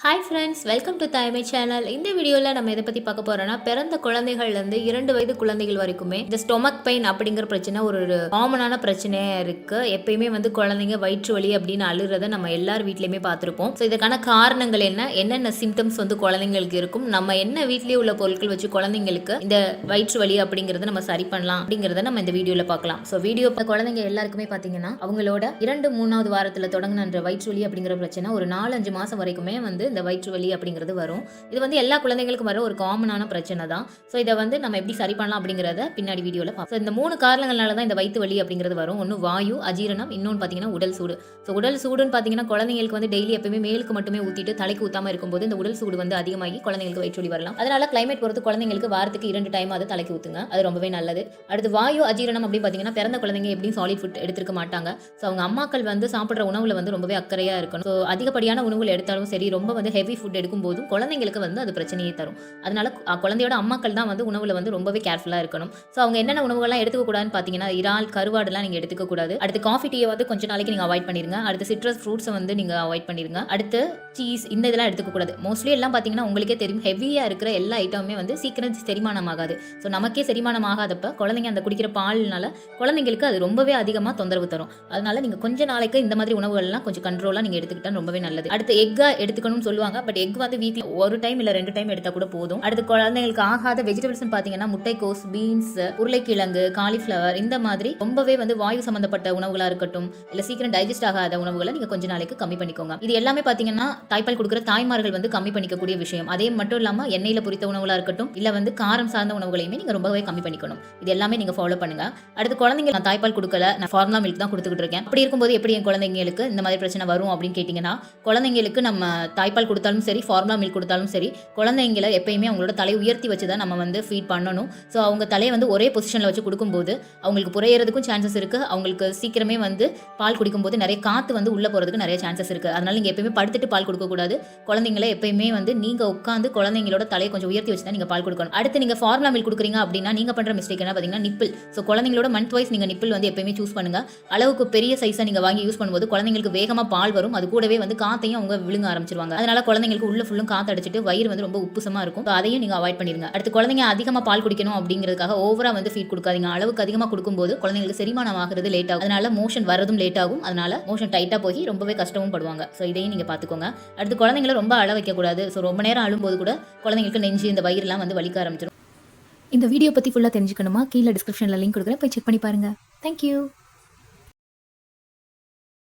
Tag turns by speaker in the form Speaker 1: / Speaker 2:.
Speaker 1: Hi friends welcome to Thaimai channel இந்த வீடியோவில் நம்ம இதை பற்றி பார்க்க போகிறோம்னா பிறந்த குழந்தைகள்லேருந்து இரண்டு வயது குழந்தைகள் வரைக்குமே இந்த ஸ்டொமக் பெயின் அப்படிங்கிற பிரச்சனை ஒரு காமனான பிரச்சனையாக இருக்குது எப்பயுமே வந்து குழந்தைங்க வயிற்று வலி அப்படின்னு அழுகிறத நம்ம எல்லார் வீட்லேயுமே பார்த்துருப்போம். ஸோ இதுக்கான காரணங்கள் என்ன? என்னென்ன சிம்டம்ஸ் வந்து குழந்தைங்களுக்கு இருக்கும்? நம்ம என்ன வீட்லேயே உள்ள பொருட்கள் வச்சு குழந்தைங்களுக்கு இந்த வயிற்று வலி அப்படிங்கிறத நம்ம சரி பண்ணலாம் அப்படிங்கிறத நம்ம இந்த வீடியோவில் பார்க்கலாம். ஸோ வீடியோ குழந்தைங்க எல்லாருக்குமே பார்த்தீங்கன்னா அவங்களோட இரண்டு மூணாவது வாரத்தில் தொடங்கின வயிற்று வலி அப்படிங்கிற பிரச்சனை ஒரு நாலஞ்சு மாதம் வரைக்குமே வந்து இந்த வயிற்று வலி அப்படிங்கிறது வரும். இது வந்து எல்லா குழந்தைங்களுக்கும் வர ஒரு காமனான பிரச்சனை தான். ஸோ இதை வந்து நம்ம எப்படி சரி பண்ணலாம் அப்படிங்கிறத பின்னாடி வீடியோவில் பார்ப்போம் இந்த மூணு காரணங்களால தான் இந்த வயிற்று வலி அப்படிங்கிறது வரும். ஒன்று வாயு அஜீரணம் இன்னொன்று பார்த்தீங்கன்னா உடல் சூடு. ஸோ உடல் சூடுன்னு பார்த்தீங்கன்னா குழந்தைங்களுக்கு வந்து டெய்லி எப்பவுமே மேலுக்கு மட்டுமே ஊற்றிட்டு தலைக்கு ஊற்றாமல் இருக்கும்போது இந்த உடல் சூடு வந்து அதிகமாகி குழந்தைங்களுக்கு வயிற்று வலி வரலாம். அதனால கிளைமேட் பொறுத்து குழந்தைங்களுக்கு வாரத்துக்கு இரண்டு டைம் அது தலைக்கு ஊற்றுங்க அது ரொம்பவே நல்லது. அடுத்து வாயு அஜீரணம் அப்படின்னு பார்த்தீங்கன்னா பிறந்த குழந்தைங்க எப்படியும் சாலிட் ஃபுட் எடுத்துருக்க மாட்டாங்க. ஸோ அவங்க அம்மாக்கள் வந்து சாப்பிட்ற உணவில் வந்து ரொம்பவே அக்கறையாக இருக்கணும். ஸோ அதிகப்படியான உணவுகள் எடுத்தாலும் சரி ரொம்ப வந்து ஹெவி ஃபுட் எடுக்கும் போதும் குழந்தைங்களுக்கு வந்து அது பிரச்சனையை தரும். அதனால குழந்தையோட அம்மாக்கள் தான் வந்து உணவுல வந்து ரொம்பவே கேர்ஃபுல்லாக இருக்கணும். ஸோ அவங்க என்னென்ன உணவுகள்லாம் எடுத்துக்க கூடாதுன்னு பார்த்தீங்கன்னா இறால் கருவாடுலாம் நீங்கள் எடுத்துக்க கூடாது. அடுத்து காஃபி டீயை வந்து கொஞ்ச நாளைக்கு நீங்கள் அவாய்ட் பண்ணிருங்க. அடுத்து சிட்ரஸ் ஃப்ரூட்ஸை வந்து நீங்கள் அவாய்ட் பண்ணிருங்க. அடுத்து சீஸ் இந்த இதெல்லாம் எடுத்துக்க கூடாது. மோஸ்ட்லி எல்லாம் பார்த்தீங்கன்னா உங்களுக்கே தெரியும் ஹெவியாக இருக்கிற எல்லா ஐட்டமுமே வந்து சீக்கிரம் செரிமானம் ஆகாது ஸோ நமக்கே செரிமானம் ஆகாதப்ப குழந்தைங்க அந்த குடிக்கிற பால்னால குழந்தைங்களுக்கு அது ரொம்பவே அதிகமாக தொந்தரவு தரும். அதனால நீங்கள் கொஞ்ச நாளைக்கு இந்த மாதிரி உணவுகள்லாம் கொஞ்சம் கண்ட்ரோலாக நீங்கள் எடுத்துக்கிட்டா ரொம்பவே நல்லது. அடுத்து எக்கை எடுத்துக்கணும்னு சொல்லுவாங்க. பட் எக் வந்து வீக்லி ஒரு டைம் இல்லை ரெண்டு டைம் எடுத்தால் கூட போதும். அடுத்து குழந்தைங்களுக்கு ஆகாத வெஜிடபிள்ஸ் பார்த்தீங்கன்னா முட்டைக்கோஸ் பீன்ஸ் உருளைக்கிழங்கு காலிஃப்ளவர் இந்த மாதிரி ரொம்பவே வந்து வாயு சம்பந்தப்பட்ட உணவுகளாக இருக்கட்டும் இல்லை சீக்கிரம் டைஜஸ்ட் ஆகாத உணவுகளை நீங்கள் கொஞ்ச நாளைக்கு கம்மி பண்ணிக்கோங்க. இது எல்லாமே பார்த்தீங்கன்னா தாய்ப்பால் கொடுக்குற தாய்மார்கள் வந்து கம்மி பண்ணிக்கக்கூடிய விஷயம். அதே மட்டும் இல்லாமல் எண்ணெயில் பொரித்த உணவுகளாக இருக்கட்டும் இல்லை வந்து காரம் சார்ந்த உணவுகளையுமே நீங்கள் ரொம்பவே கம்மி பண்ணிக்கணும். இது எல்லாமே நீங்கள் ஃபாலோ பண்ணுங்க. அடுத்து குழந்தைங்க நான் தாய்ப்பால் கொடுக்கல நான் ஃபார்முலா மில்க் தான் கொடுத்துக்கிட்டு இருக்கேன். அப்படி இருக்கும்போது எப்படி என் குழந்தைங்களுக்கு இந்த மாதிரி பிரச்சனை வரும் அப்படின்னு கேட்டிங்கன்னா குழந்தைங்களுக்கு நம்ம தாய்ப்பால் கொடுத்தாலும் சரி ஃபார்முலா மில்க் கொடுத்தாலும் சரி குழந்தைங்களை எப்பயுமே அவங்களோட தலை உயர்த்தி வச்சு தான் நம்ம வந்து ஃபீட் பண்ணணும். ஸோ அவங்க தலையை வந்து ஒரே பொசிஷனில் வச்சு கொடுக்கும்போது அவங்களுக்கு புரையிறதுக்கும் சான்சஸ் இருக்குது அவங்களுக்கு சீக்கிரமே வந்து பால் குடிக்கும்போது நிறைய காற்று வந்து உள்ளே போகிறதுக்கு நிறைய சான்சஸ் இருக்குது அதனால் நீங்கள் எப்பயுமே படுத்துட்டு பால் கொடுக்கக்கூடாது குழந்தைங்களை எப்பயுமே வந்து நீங்கள் உட்காந்து குழந்தைங்களோட தலையை கொஞ்சம் உயர்த்தி வச்சு தான் நீங்கள் பால் கொடுக்கணும். அடுத்து நீங்கள் ஃபார்முலா மில்க் கொடுக்குறீங்க அப்படின்னா நீங்கள் பண்ணுற மிஸ்டேக் என்ன பார்த்தீங்கன்னா நிப்பிள் ஸோ குழந்தைங்களோட மந்த் வைஸ் நீங்கள் நிப்பிள் வந்து எப்பயுமே சூஸ் பண்ணுங்கள் அளவுக்கு பெரிய சைஸாக நீங்கள் வாங்கி யூஸ் பண்ணும்போது குழந்தைங்களுக்கு வேகமாக பால் வரும். அது கூடவே வந்து காத்தையும் அவங்க விழுங்க ஆரம்பிச்சிருவாங்க. அதனால குழந்தைங்களுக்கு உள்ள ஃபுல்லும் காத்து அடிச்சிட்டு வயிறு வந்து ரொம்ப உப்புசமா இருக்கும். அதையும் நீங்கள் அவாய்ட் பண்ணிருங்க. அடுத்து குழந்தைங்க அதிகமாக பால் குடிக்கணும் அப்படிங்கிறதுக்காக ஓவரா வந்து ஃபீட் கொடுக்காதீங்க. அளவுக்கு அதிகமாக கொடுக்கும்போது குழந்தைங்களுக்கு செரிமானம் ஆகிறது லேட் ஆகும். அதனால மோஷன் வரதும் லேட் ஆகும். அதனால மோஷன் டைட்டாக போய் ரொம்பவே கஷ்டமும் படுவாங்க. ஸோ இதையும் நீங்கள் பார்த்துக்கோங்க அடுத்து குழந்தைங்கள ரொம்ப அழ வைக்கக்கூடாது. ஸோ ரொம்ப நேரம் அழும்போது கூட குழந்தைங்களுக்கு நெஞ்சு இந்த வயிறுலாம் வந்து வலிக்க ஆரம்பிச்சிடும் இந்த வீடியோ பற்றி ஃபுல்லாக தெரிஞ்சுக்கணுமா? கீழே டிஸ்கிரிப்ஷனில் லிங்க் கொடுக்குறேன். போய் செக் பண்ணி பாருங்கள் தேங்க்யூ